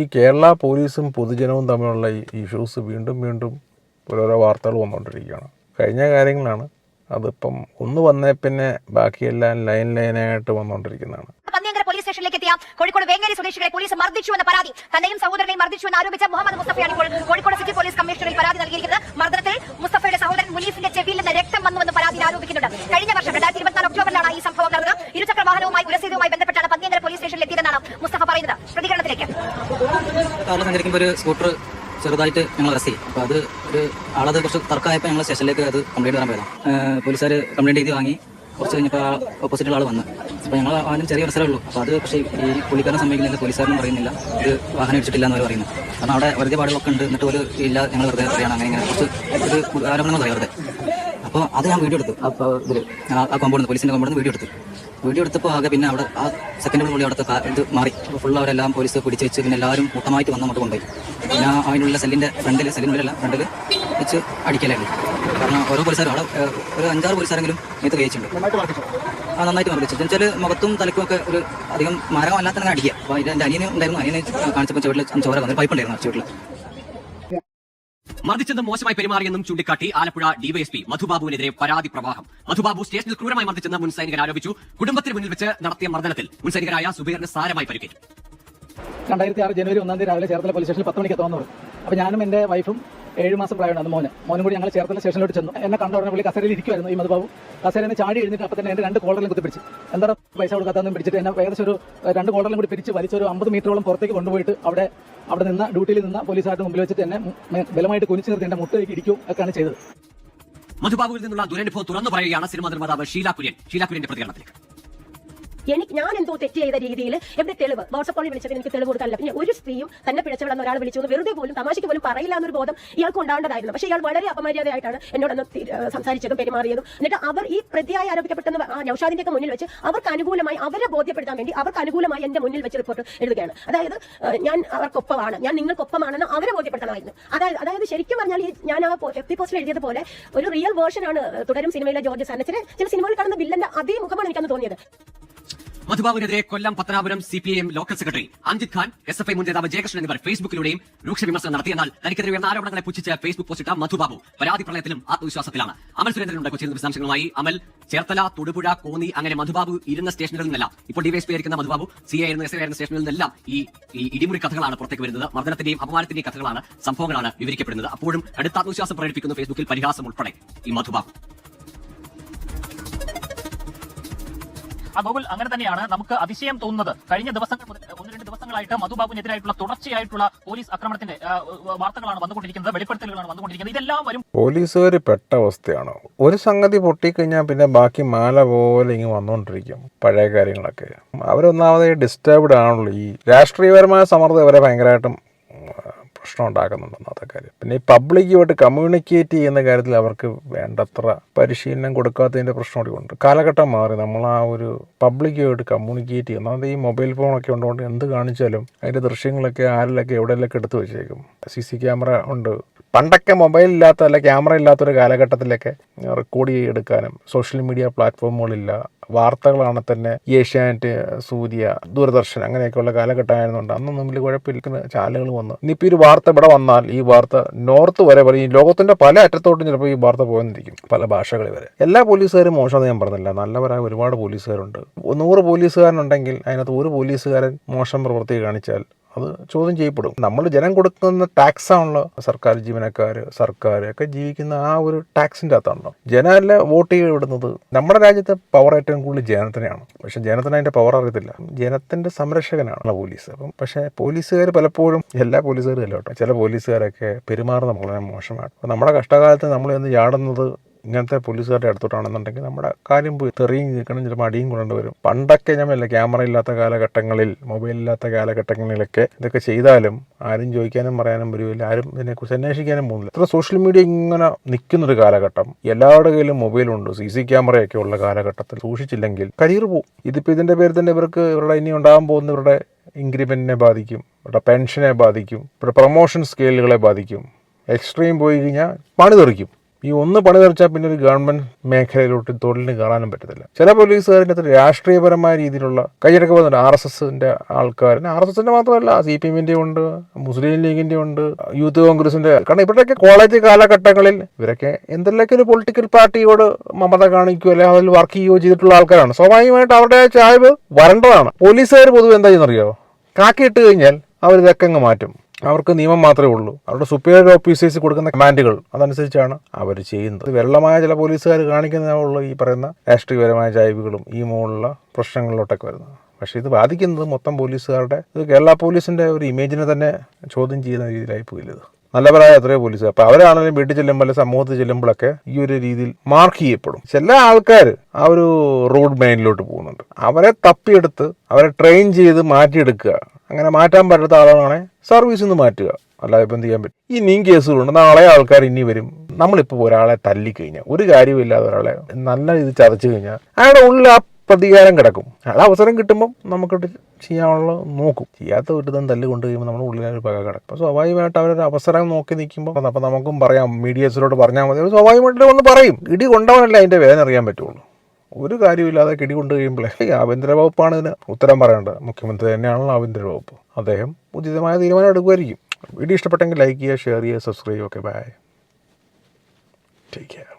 ഈ കേരള പോലീസും പൊതുജനവും തമ്മിലുള്ള ഈ ഇഷ്യൂസ് വീണ്ടും വീണ്ടും ഓരോരോ വാർത്തകൾ വന്നുകൊണ്ടിരിക്കുകയാണ്. കഴിഞ്ഞ കാര്യങ്ങളാണ്. അതിപ്പം ഒന്ന് വന്നേ പിന്നെ ബാക്കിയെല്ലാം ലൈൻ ലൈനായിട്ട് വന്നുകൊണ്ടിരിക്കുന്നതാണ്. പോലീസ് സ്റ്റേഷനിലേക്ക് എത്തിയ കോഴിക്കോട് വേങ്ങേരി സ്വദേശികളെ പോലീസ് മർദ്ദിച്ചു എന്ന പരാതി തന്നെയും സഹോദരനെയും മർദ്ദിച്ചു എന്ന് ആരോപിച്ച മുഹമ്മദ് മുസ്തഫയാണ് ഇപ്പോൾ കോഴിക്കോട് സിറ്റി പോലീസ് കമ്മീഷണറിൽ പരാതി നൽകിയിരിക്കുന്നത്. കാറിൽ സഞ്ചരിക്കുമ്പോൾ ഒരു സ്കൂട്ടർ ചെറുതായിട്ട് ഞങ്ങൾ അറസ്റ്റ് ചെയ്യും. അപ്പോൾ അത് ഒരു ആളത് കുറച്ച് തർക്കമായപ്പോൾ ഞങ്ങൾ സ്റ്റേഷനിലേക്ക് അത് കംപ്ലൈന്റ് വരാൻ പോയതാണ് പോലീസുകാർ കംപ്ലൈന്റ് ചെയ്ത് വാങ്ങി. കുറച്ച് കഴിഞ്ഞപ്പോൾ ഓപ്പോസിറ്റുള്ള ആൾ വന്ന്. അപ്പോൾ ഞങ്ങൾ വാഹനം ചെറിയ അവസരമേ ഉള്ളൂ. അപ്പോൾ അത് പക്ഷേ ഈ പുള്ളിക്കാരനെ സമ്മതിക്കുന്നില്ല പോലീസുകാരനും പറയുന്നില്ല. ഇത് വാഹനം ഇടിച്ചിട്ടില്ല എന്ന് അവർ പറയുന്നു. കാരണം അവിടെ വെറുതെ പാടുകളൊക്കെ ഉണ്ട്. എന്നിട്ട് ഒരു ഇല്ല ഞങ്ങൾ വെറുതെ പറയണം അങ്ങനെ ഇങ്ങനെ. കുറച്ച് ഒരു ആരോപണങ്ങൾ പറയാം വെറുതെ. അപ്പോൾ അത് ഞാൻ വീഡിയോ എടുത്തു. അപ്പോൾ ഇതിൽ ആ കോമ്പൗണ്ട് പോലീസിന്റെ കോമ്പൗണ്ട് വീഡിയോ എടുത്തു. വീഡിയോ എടുത്തപ്പോൾ ആകെ പിന്നെ അവിടെ ആ സെക്കൻഡ് കൂടി അവിടുത്തെ ഇത് മാറി. ഫുൾ അവരെല്ലാം പോലീസ് പിടിച്ച് വെച്ച് പിന്നെ എല്ലാവരും കൂട്ടമായിട്ട് വന്ന് അങ്ങോട്ട് കൊണ്ടുപോയി. പിന്നെ അതിനുള്ള സെല്ലിന്റെ ഫ്രണ്ടിൽ സെല്ലിനുള്ളിലല്ല ഫ്രണ്ടിൽ വെച്ച് അടിക്കലായിരുന്നു കാരണം ഓരോ പോലീസുകാരും അവിടെ ഒരു അഞ്ചാറ് പോലീസുകാരെങ്കിലും ഇത് കഴിച്ചിട്ടുണ്ട് ആ നന്നായിട്ട് മർദ്ദിച്ചു എന്നുവെച്ചാൽ മുഖത്തും തലക്കും ഒക്കെ ഒരു അധികം മരമല്ലാത്ത അടിക്കുക. അപ്പോൾ അതിന്റെ അനിയനും ഉണ്ടായിരുന്നു. അനിയനെ കാണിച്ചപ്പോൾ ചുവട്ടിൽ ചോര വന്നു പൈപ്പ് ഉണ്ടായിരുന്നു ചുവട്ടിൽ മർദ്ദിച്ചെന്നും മോശമായി പെരുമാറിയെന്നും ചൂണ്ടിക്കാട്ടി ആലപ്പുഴ ഡിവൈഎസ്പി മധുബാബുവിനെതിരെ പരാതി പ്രവാഹം. മധുബാബു സ്റ്റേഷനിൽ ക്രൂരമായി മർദ്ദിച്ചെന്ന് മുൻ സൈനികൻ ആരോപിച്ചു. കുടുംബത്തിന് മുന്നിൽ വെച്ച് നടത്തിയ മർദ്ദനത്തിൽ മുൻ സൈനികരായ സുബീറിന് സാരമായി പരിക്കേറ്റു. രണ്ടായിരത്തി ആറ് ജനുവരി ഒന്നാം തീയതി രാവിലെ ചേർത്തല പോലീസ് സ്റ്റേഷനിൽ പത്ത് മണിക്ക് എത്താമെന്ന് പറഞ്ഞു അപ്പോൾ ഞാനും എന്റെ വൈഫും ഏഴ് മാസം പ്രായമാണ് അത് മോന്. മോനും കൂടി ഞങ്ങൾ ചേർത്തല സ്റ്റേഷനിലോട്ട് ചെന്നു. എന്നെ കണ്ട ഉടനെ പുള്ളി കസേരയിൽ ഇരിക്കുമായിരുന്നു ഈ മധുബാബു. കസേരയിൽ ചാടി എഴുന്നിട്ട് അപ്പം തന്നെ എന്റെ രണ്ട് കോളറിലും കുത്തി കുത്തിപ്പിടിച്ച്. എന്താ പൈസ കൊടുക്കാത്തതെന്ന് പിടിച്ചിട്ട് എന്നെ ഏകദേശം ഒരു രണ്ട് കോളറിലും കൂടി പിരിച്ച് വലിച്ചൊരു അമ്പത് മീറ്ററോളം പുറത്തേക്ക് കൊണ്ടുപോയിട്ട് അവിടെ അവിടെ നിന്ന് ഡ്യൂട്ടിയിൽ നിന്ന് പോലീസുകാരുടെ മുമ്പിൽ വെച്ചിട്ട് എന്നെ ബലമായിട്ട് കുനിച്ചു നിർത്തി എന്റെ മുട്ടയിലേക്ക് ഇരിക്കും ഒക്കെയാണ് ചെയ്തത്. മധുബാബുവിൽ നിന്നുള്ള ദുരനുഭവം തുറന്നു പറയുകയാണ് സിനിമാ നിർമ്മാതാവ് ഷീല കുര്യൻ ഷീല കുര്യന്റെ പ്രതികരണത്തിലേക്ക്. എനിക്ക് ഞാൻ എന്തോ തെറ്റ് ചെയ്ത രീതിയിൽ എവിടെ തെളിവ്? വാട്സപ്പ് കോളിൽ വിളിച്ചത് എനിക്ക് തെളിവ് കൊടുക്കാനില്ല. പിന്നെ ഒരു സ്ത്രീയും തന്നെ പിഴച്ചവളെന്ന് ഒരാൾ വിളിച്ചു വെറുതെ പോലും തമാശയ്ക്ക് പോലും പറയില്ല എന്നൊരു ബോധം ഇയാൾക്ക് ഉണ്ടാവേണ്ടതായിരുന്നു. പക്ഷേ ഇയാൾ വളരെ അപമര്യാദയായിട്ടാണ് എന്നോടൊന്ന് സംസാരിച്ചതും പെരുമാറിയതും. എന്നിട്ട് അവർ ഈ പ്രതിയായി ആരോപിക്കപ്പെട്ടെന്ന് നൌഷാദിന്റെ മുന്നിൽ വെച്ച് അവർക്ക് അനുകൂലമായി അവരെ ബോധ്യപ്പെടുത്താൻ വേണ്ടി അവർക്ക് അനുകൂലമായി എന്റെ മുന്നിൽ വെച്ച് റിപ്പോർട്ട് എഴുതുകയാണ് അതായത് ഞാൻ അവർക്കൊപ്പമാണ്. ഞാൻ നിങ്ങൾക്കൊപ്പമാണെന്ന് അവരെ ബോധ്യപ്പെടുത്തണമായിരുന്നു. അതായത് അതായത് ശരിക്കും പറഞ്ഞാൽ ഈ ഞാൻ ആ എഫ് പോസ്റ്റിൽ പോസ്റ്റിൽ എഴുതിയതുപോലെ ഒരു റിയൽ വേർഷൻ ആണ് തുടരും സിനിമയിലെ ജോർജ് സാറിന്. ചില സിനിമകളിൽ കാണുന്ന വില്ലന്റെ അതേ മുഖമാണ് എനിക്കന്ന് തോന്നിയത്. മധുബാബുവിനെതിരെ Kollam Pathanapuram C P I M local secretary Anjith Khan S F I മുൻ നേതാവ് ജയകൃഷ്ണൻ എന്നിവർ ഫേസ്ബുക്കിലൂടെയും രൂക്ഷ വിമർശനം നടത്തിയെന്നാൽ തനിക്കെതിരെ ഉയർന്ന ആരോപണങ്ങളെ പുച്ഛിച്ച് ഫേസ്ബുക്ക് പോസ്റ്റിട്ട മധുബാബു പരാതി പ്രളയത്തിലും ആത്മവിശ്വാസത്തിലാണ്. അമൽ സുരേന്ദ്രനുണ്ട് കൊച്ചിയിൽ നിന്ന് വിശദാംശങ്ങളുമായി. അമൽ ചേർത്തല തൊടുപുഴ കോന്നി അങ്ങനെ മധുബാബു ഇരുന്ന സ്റ്റേഷനുകളിൽ നിന്നല്ല. ഇപ്പോൾ ഡിവൈഎസ്പി ആയിരിക്കുന്ന മധുബാബു സി ഐ ആയിരുന്നു എസ് ഐ സ്റ്റേഷനിൽ നിന്നെല്ലാം ഈ ഈ ഇടിമുറി കഥകളാണ് പുറത്തേക്ക് വരുന്നത്. മർദ്ദനത്തിന്റെയും അപമാനത്തിന്റെയും കഥകളാണ് സംഭവങ്ങളാണ് വിവരിക്കപ്പെടുന്നത്. അപ്പോഴും അടുത്ത ആത്മവിശ്വാസം പ്രകടിപ്പിക്കുന്നു ഫേസ്ബുക്കിൽ പരിഹാസം ഉൾപ്പെടെ ഈ മധുബാബു. ആ ഗോകുൽ അങ്ങനെ തന്നെയാണ് നമുക്ക് അതിശയം തോന്നുന്നത്. കഴിഞ്ഞ ദിവസങ്ങൾ മുതൽ ഒന്ന് രണ്ട് ദിവസങ്ങളായിട്ട് മധുബാബുവിനെതിരായിട്ടുള്ള തുടർച്ചയായിട്ടുള്ള പോലീസ് ആക്രമണത്തിന്റെ വാർത്തകളാണ് വന്നുകൊണ്ടിരിക്കുന്നത് വെളിപ്പെടുത്തലുകളാണ് വന്നുകൊണ്ടിരിക്കുന്നത്. ഇതെല്ലാം വരും. പോലീസുകാർ പെട്ട അവസ്ഥയാണ്. ഒരു സംഗതി പൊട്ടിക്കഴിഞ്ഞാൽ പിന്നെ ബാക്കി മാല പോലെ ഇങ്ങ് വന്നുകൊണ്ടിരിക്കും പഴയ കാര്യങ്ങളൊക്കെ. അവരൊന്നാമത് ഡിസ്റ്റർബ്ഡ് ആണല്ലോ ഈ രാഷ്ട്രീയപരമായ സമ്മർദ്ദം ഇവരെ ഭയങ്കരമായിട്ടും പ്രശ്നം ഉണ്ടാക്കുന്നുണ്ട് ഒന്നാമത്തെ കാര്യം. പിന്നെ ഈ പബ്ലിക്കുമായിട്ട് കമ്മ്യൂണിക്കേറ്റ് ചെയ്യുന്ന കാര്യത്തിൽ അവർക്ക് വേണ്ടത്ര പരിശീലനം കൊടുക്കാത്തതിന്റെ പ്രശ്നം കൂടി ഉണ്ട്. കാലഘട്ടം മാറി. നമ്മൾ ആ ഒരു പബ്ലിക്കുമായിട്ട് കമ്മ്യൂണിക്കേറ്റ് ചെയ്യുന്നു അത് ഈ മൊബൈൽ ഫോണൊക്കെ ഉള്ളതുകൊണ്ട് എന്ത് കാണിച്ചാലും അതിന്റെ ദൃശ്യങ്ങളൊക്കെ ആരിലൊക്കെ എവിടെയെല്ലാം എടുത്തു വെച്ചേക്കും. സി സി ക്യാമറ ഉണ്ട്. പണ്ടൊക്കെ മൊബൈൽ ഇല്ലാത്ത അല്ല ക്യാമറ ഇല്ലാത്തൊരു കാലഘട്ടത്തിലൊക്കെ റെക്കോർഡ് ചെയ്തെടുക്കാനും സോഷ്യൽ മീഡിയ പ്ലാറ്റ്ഫോമുകളില്ല വാർത്തകളാണ് തന്നെ ഏഷ്യാനെറ്റ് സൂര്യ ദൂരദർശൻ അങ്ങനെയൊക്കെയുള്ള കാലഘട്ടമായിരുന്നുണ്ട് അന്ന് വലിയ കുഴപ്പമിരിക്കുന്ന ചാനലുകൾ വന്നു. ഇനിയിപ്പോൾ ഒരു വാർത്ത ഇവിടെ വന്നാൽ ഈ വാർത്ത നോർത്ത് വരെ ഈ ലോകത്തിന്റെ പല അറ്റത്തോട്ടും ചിലപ്പോൾ ഈ വാർത്ത പോകുന്നിരിക്കും പല ഭാഷകളിൽ വരെ. എല്ലാ പോലീസുകാരും മോശമെന്ന് ഞാൻ പറഞ്ഞില്ല. നല്ലവരായ ഒരുപാട് പോലീസുകാരുണ്ട്. നൂറ് പോലീസുകാരനുണ്ടെങ്കിൽ അതിനകത്ത് ഒരു പോലീസുകാരൻ മോശം പ്രവൃത്തി കാണിച്ചാൽ അത് ചോദ്യം ചെയ്യപ്പെടും. നമ്മൾ ജനം കൊടുക്കുന്ന ടാക്സ് ആണല്ലോ സർക്കാർ ജീവനക്കാർ സർക്കാർ ഒക്കെ ജീവിക്കുന്ന ആ ഒരു ടാക്സിന്റെ അകത്താണല്ലോ. ജനമല്ല വോട്ട് ചെയ്ത് വിടുന്നത്. നമ്മുടെ രാജ്യത്തെ പവർ ഏറ്റവും കൂടുതൽ ജനത്തിനെയാണ്. പക്ഷെ ജനത്തിന് അതിന്റെ പവർ അറിയത്തില്ല. ജനത്തിന്റെ സംരക്ഷകനാണ് പോലീസ്. അപ്പം പക്ഷേ പോലീസുകാർ പലപ്പോഴും എല്ലാ പോലീസുകാരും അല്ല കേട്ടോ. ചില പോലീസുകാരൊക്കെ പെരുമാറുന്ന വളരെ മോശമാണ്. നമ്മുടെ കഷ്ടകാലത്ത് നമ്മൾ എന്ന് ചാടുന്നത് ഇങ്ങനത്തെ പോലീസുകാരുടെ അടുത്തോട്ടാണെന്നുണ്ടെങ്കിൽ നമ്മുടെ കാര്യം പോയി തെറിയും നിൽക്കണം ചിലപ്പോൾ അടിയും കൊണ്ടു വരും. പണ്ടൊക്കെ ഞമ്മല്ല ക്യാമറ ഇല്ലാത്ത കാലഘട്ടങ്ങളിൽ മൊബൈൽ ഇല്ലാത്ത കാലഘട്ടങ്ങളിലൊക്കെ ഇതൊക്കെ ചെയ്താലും ആരും ചോദിക്കാനും പറയാനും വരുമില്ല ആരും ഇതിനെക്കുറിച്ച് അന്വേഷിക്കാനും പോകുന്നില്ല. ഇത്ര സോഷ്യൽ മീഡിയ ഇങ്ങനെ നിൽക്കുന്നൊരു കാലഘട്ടം എല്ലാവരുടെ കയ്യിലും മൊബൈലുണ്ട് സി സി ക്യാമറയൊക്കെ ഉള്ള കാലഘട്ടത്തിൽ സൂക്ഷിച്ചില്ലെങ്കിൽ കരിയർ പോകും ഇതിപ്പോൾ ഇതിന്റെ പേരിൽ തന്നെ ഇവർക്ക് ഇവരുടെ ഇനി ഉണ്ടാകാൻ പോകുന്ന ഇവരുടെ ഇൻക്രിമെന്റിനെ ബാധിക്കും ഇവരുടെ പെൻഷനെ ബാധിക്കും ഇവരുടെ പ്രൊമോഷൻ സ്കെയിലുകളെ ബാധിക്കും. എക്സ്ട്രീം പോയി കഴിഞ്ഞാൽ പണി തെറിക്കും. ഈ ഒന്ന് പണി തെറിച്ചാൽ പിന്നെ ഒരു ഗവൺമെന്റ് മേഖലയിലോട്ട് തൊഴിലിന് കയറാനും പറ്റത്തില്ല. ചില പോലീസുകാരിന്റെ അത്ര രാഷ്ട്രീയപരമായ രീതിയിലുള്ള കൈയടക്ക് പോകുന്നുണ്ട്. ആർ എസ് എസിന്റെ ആൾക്കാരിന്. ആർ എസ് എസിന്റെ മാത്രമല്ല സി പി എമ്മിന്റെ ഉണ്ട് മുസ്ലിം ലീഗിന്റെ ഉണ്ട് യൂത്ത് കോൺഗ്രസിന്റെ കാരണം ഇവരുടെയൊക്കെ കോളേജ് കാലഘട്ടങ്ങളിൽ ഇവരൊക്കെ എന്തെല്ലാം ഒരു പൊളിറ്റിക്കൽ പാർട്ടിയോട് മമത കാണിക്കുകയോ അല്ലെങ്കിൽ അതിൽ വർക്ക് ചെയ്യുകയോ ചെയ്തിട്ടുള്ള ആൾക്കാരാണ്. സ്വാഭാവികമായിട്ട് അവരുടെ ചായവ് വരേണ്ടതാണ്. പോലീസുകാർ പൊതുവെ എന്താ ചെയ്യുന്നറിയോ? കാക്കിയിട്ട് കഴിഞ്ഞാൽ അവർ ഇതൊക്കെ അങ്ങ് മാറ്റും. അവർക്ക് നിയമം മാത്രമേ ഉള്ളൂ. അവരുടെ സുപ്പീരിയർ ഓഫീസേഴ്സ് കൊടുക്കുന്ന കമാൻഡുകൾ അതനുസരിച്ചാണ് അവർ ചെയ്യുന്നത്. വെള്ളമായ ചില പോലീസുകാർ കാണിക്കുന്നതിനുള്ള ഈ പറയുന്ന രാഷ്ട്രീയപരമായ ചായ്വുകളും ഈ മുകളിലുള്ള പ്രശ്നങ്ങളിലോട്ടൊക്കെ വരുന്നത്. പക്ഷേ ഇത് ബാധിക്കുന്നത് മൊത്തം പോലീസുകാരുടെ ഇത് കേരള പോലീസിന്റെ ഒരു ഇമേജിനെ തന്നെ ചോദ്യം ചെയ്യുന്ന രീതിയിലായി പോയില്ലത് നല്ലവരായ എത്രയോ പോലീസ് അപ്പോൾ അവരാണെങ്കിലും വീട്ടിൽ ചെല്ലുമ്പോൾ അല്ലെങ്കിൽ സമൂഹത്തിൽ ചെല്ലുമ്പോഴൊക്കെ ഈ ഒരു രീതിയിൽ മാർക്ക് ചെയ്യപ്പെടും. ചില ആൾക്കാർ ആ ഒരു റോഡ് മെയിനിലോട്ട് പോകുന്നുണ്ട്. അവരെ തപ്പിയെടുത്ത് അവരെ ട്രെയിൻ ചെയ്ത് മാറ്റിയെടുക്കുക അങ്ങനെ മാറ്റാൻ പറ്റാത്ത ആളുകളാണെ സർവീസിൽ നിന്ന് മാറ്റുക. അല്ലാതെ ഇപ്പം ചെയ്യാൻ പറ്റും? ഇനിയും കേസുകളുണ്ട്. നാളെ ആൾക്കാർ ഇനി വരും. നമ്മളിപ്പോൾ ഒരാളെ തല്ലിക്കഴിഞ്ഞാൽ ഒരു കാര്യമില്ലാതെ ഒരാളെ നല്ല ഇത് ചതച്ചു കഴിഞ്ഞാൽ അയാളുടെ ഉള്ളിൽ ആ പ്രതികാരം കിടക്കും. അയാൾ അവസരം കിട്ടുമ്പം നമുക്കിട്ട് ചെയ്യാനുള്ള നോക്കും. ചെയ്യാത്ത ഒരു വീട്ടിൽ തല്ല് കൊണ്ട് കഴിയുമ്പോൾ നമ്മുടെ ഒരു പക കിടക്കും. അപ്പോൾ സ്വാഭാവികമായിട്ട് അവരൊരു അവസരം നോക്കി നിൽക്കുമ്പോൾ അപ്പോൾ നമുക്കും പറയാം മീഡിയസിലോട്ട് പറഞ്ഞാൽ മതി. സ്വാഭാവികമായിട്ട് വന്ന് പറയും. ഇടി കൊണ്ടവനല്ല അതിന്റെ വേദന അറിയാൻ പറ്റുള്ളൂ. ഒരു കാര്യമില്ലാതെ കിടികൊണ്ട് കഴിയുമ്പോഴേ ആഭ്യന്തര വകുപ്പാണ് ഇതിന് ഉത്തരം പറയേണ്ടത്. മുഖ്യമന്ത്രി തന്നെയാണല്ലോ ആഭ്യന്തര വകുപ്പ്. അദ്ദേഹം ഉചിതമായ തീരുമാനം എടുക്കുമായിരിക്കും. വീഡിയോ ഇഷ്ടപ്പെട്ടെങ്കിൽ ലൈക്ക് ചെയ്യുക ഷെയർ ചെയ്യുക സബ്സ്ക്രൈബ് ഒക്കെ ബൈ ടേക്ക് കെയർ